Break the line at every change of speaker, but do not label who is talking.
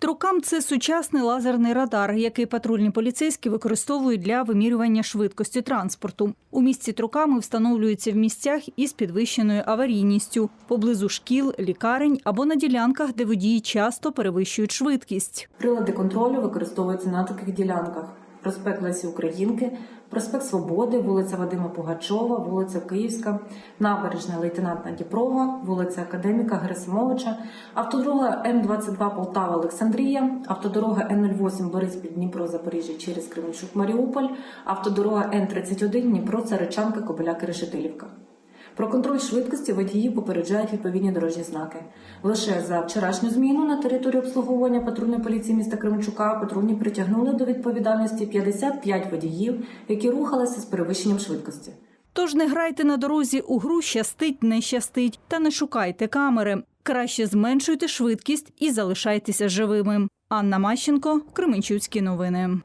Трукам це сучасний лазерний радар, який патрульні поліцейські використовують для вимірювання швидкості транспорту. У місті труками встановлюються в місцях із підвищеною аварійністю, поблизу шкіл, лікарень або на ділянках, де водії часто перевищують швидкість.
Прилади контролю використовуються на таких ділянках: проспект Лесі Українки, проспект Свободи, вулиця Вадима Пугачова, вулиця Київська, набережна лейтенанта Діпрова, вулиця Академіка Герасимовича, автодорога М22 Полтава Олександрія, автодорога Н08 Бориспіль Дніпро Запоріжжя через Кременчук Маріуполь, автодорога Н31 Дніпро Царичанка Кобиляки Решетилівка. Про контроль швидкості водії попереджають відповідні дорожні знаки. Лише за вчорашню зміну на території обслуговування патрульної поліції міста Кременчука патрульні притягнули до відповідальності 55 водіїв, які рухалися з перевищенням швидкості.
Тож не грайте на дорозі у гру щастить, не щастить, та не шукайте камери. Краще зменшуйте швидкість і залишайтеся живими. Анна Мащенко, Кременчуцькі новини.